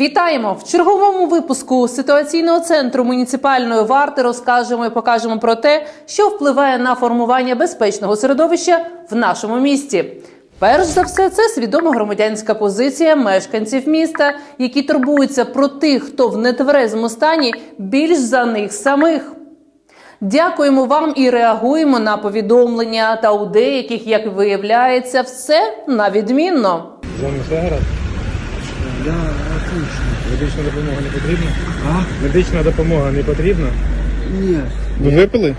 Вітаємо в черговому випуску ситуаційного центру муніципальної варти. Розкажемо і покажемо про те, що впливає на формування безпечного середовища в нашому місті. Перш за все, це свідома громадянська позиція мешканців міста, які турбуються про тих, хто в нетверезому стані більш за них самих. Дякуємо вам і реагуємо на повідомлення. Та у деяких, як виявляється, все на відмінно. З вами? Да, отлично. Медична допомога не потрібна? А? Медична допомога не потрібна? Нет. Ви випили?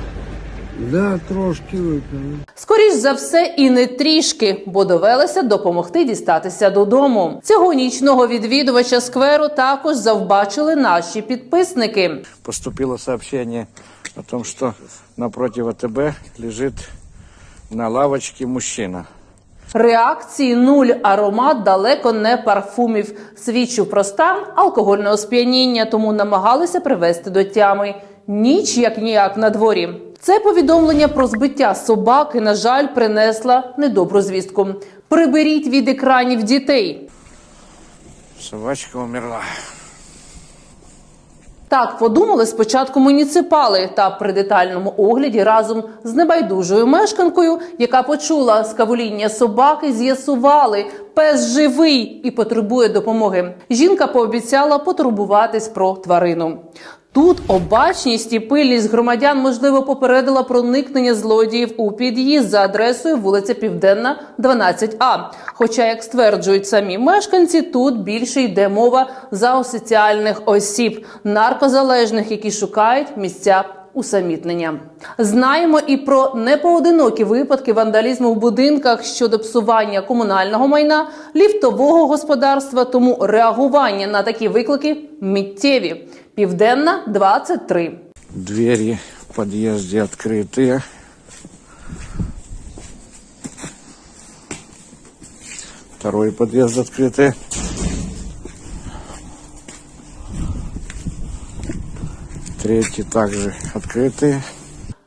Да, трошки выпил. Скоріш за все, і не трішки, бо довелося допомогти дістатися додому. Цього нічного відвідувача скверу також завбачили наші підписники. поступило сообщение о том, что напротив АТБ лежит на лавочке мужчина. Реакції нуль аромат далеко не парфумів. Свідчив про стан алкогольного сп'яніння, тому намагалися привести до тями. Ніч як ніяк на дворі. Це повідомлення про збиття собаки, на жаль, принесла недобру звістку. Приберіть від екранів дітей. Собачка умерла. Так подумали спочатку муніципали, та при детальному огляді разом з небайдужою мешканкою, яка почула скавуління собаки, з'ясували, пес живий і потребує допомоги. Жінка пообіцяла потурбуватись про тварину. Тут обачність і пильність громадян можливо попередила проникнення злодіїв у під'їзд за адресою вулиця Південна, 12А. Хоча, як стверджують самі мешканці, тут більше йде мова за соціальних осіб, наркозалежних, які шукають місця усамітнення. Знаємо і про непоодинокі випадки вандалізму в будинках щодо псування комунального майна, ліфтового господарства. Тому реагування на такі виклики миттєві. Південна 23. Двери в подъезде открытые. Второй подъезд открытый. Третий также открытый.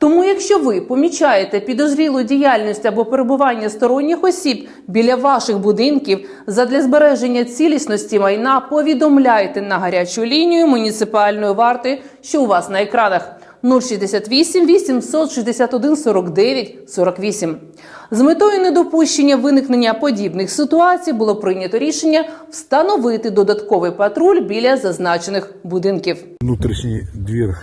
Тому, якщо ви помічаєте підозрілу діяльність або перебування сторонніх осіб біля ваших будинків, задля збереження цілісності майна повідомляйте на гарячу лінію муніципальної варти, що у вас на екранах 068 861 49 48. З метою недопущення виникнення подібних ситуацій було прийнято рішення встановити додатковий патруль біля зазначених будинків. Внутрішній двір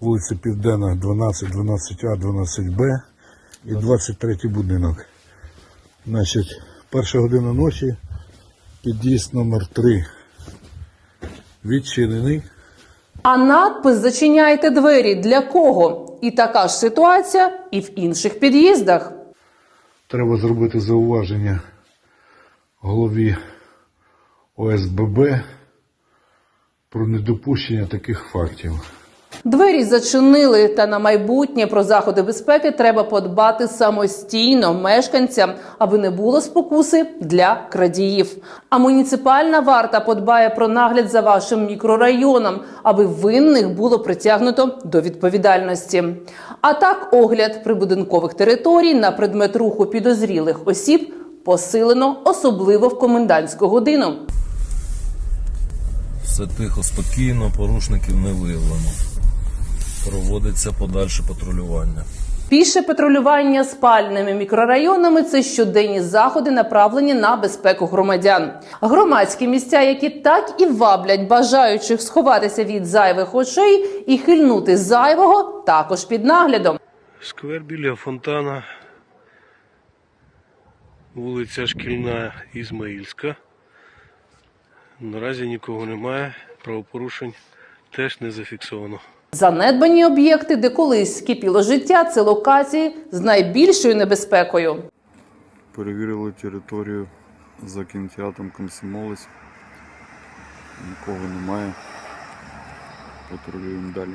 вулиця Південна, 12, 12А, 12Б і 23 будинок. Значить, перша година ночі, під'їзд номер 3 відчинений. А надпис зачиняйте двері для кого? І така ж ситуація і в інших під'їздах. Треба зробити зауваження голові ОСББ про недопущення таких фактів. Двері зачинили, та на майбутнє про заходи безпеки треба подбати самостійно мешканцям, аби не було спокуси для крадіїв. А муніципальна варта подбає про нагляд за вашим мікрорайоном, аби винних було притягнуто до відповідальності. А так, огляд прибудинкових територій на предмет руху підозрілих осіб посилено, особливо в комендантську годину. Все тихо, спокійно, порушників не виявлено. Проводиться подальше патрулювання. Піше патрулювання спальними мікрорайонами це щоденні заходи, направлені на безпеку громадян. Громадські місця, які так і ваблять бажаючих сховатися від зайвих очей і хильнути зайвого, також під наглядом. Сквер біля фонтана, вулиця Шкільна Ізмаїльська. Наразі нікого немає, правопорушень теж не зафіксовано. Занедбані об'єкти, де колись кипіло життя, це локації з найбільшою небезпекою. Перевірили територію за кінотеатром Комсомолець. Нікого немає. Патрулюємо далі.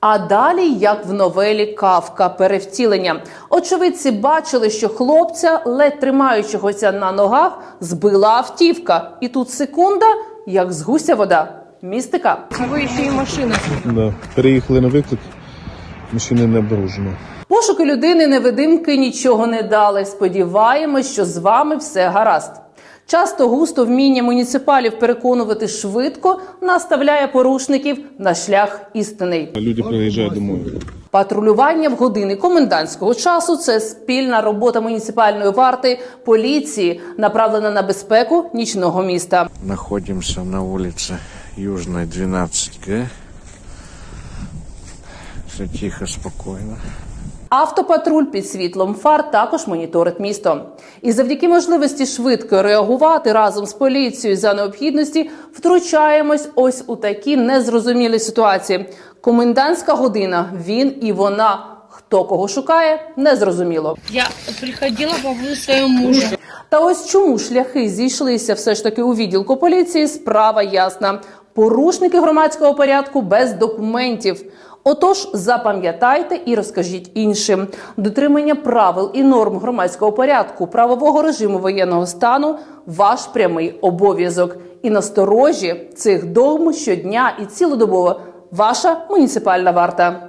А далі, як в новелі Кавка, перевтілення. Очевидці бачили, що хлопця, ледь тримаючогося на ногах, збила автівка. І тут секунда, як з гуся вода. Містика. Да. Переїхали на виклик. Машини не обнаружено. Пошуки людини невидимки нічого не дали. Сподіваємось, що з вами все гаразд. Часто густо вміння муніципалів переконувати швидко наставляє порушників на шлях істинний. Люди приїжджають домой. Патрулювання в години комендантського часу це спільна робота муніципальної варти поліції, направлена на безпеку нічного міста. Находимся на улице Южной 12Г. Все тихо, спокойно. Автопатруль під світлом фар також моніторить місто. І завдяки можливості швидко реагувати разом з поліцією за необхідності втручаємось ось у такі незрозумілі ситуації. Комендантська година, він і вона. Хто кого шукає, незрозуміло. Я приходила побыть своему мужу. Та ось чому шляхи зійшлися все ж таки у відділку поліції, справа ясна. Порушники громадського порядку без документів. Отож, запам'ятайте і розкажіть іншим. Дотримання правил і норм громадського порядку, правового режиму воєнного стану ваш прямий обов'язок. І насторожі цих догм щодня і цілодобово ваша муніципальна варта.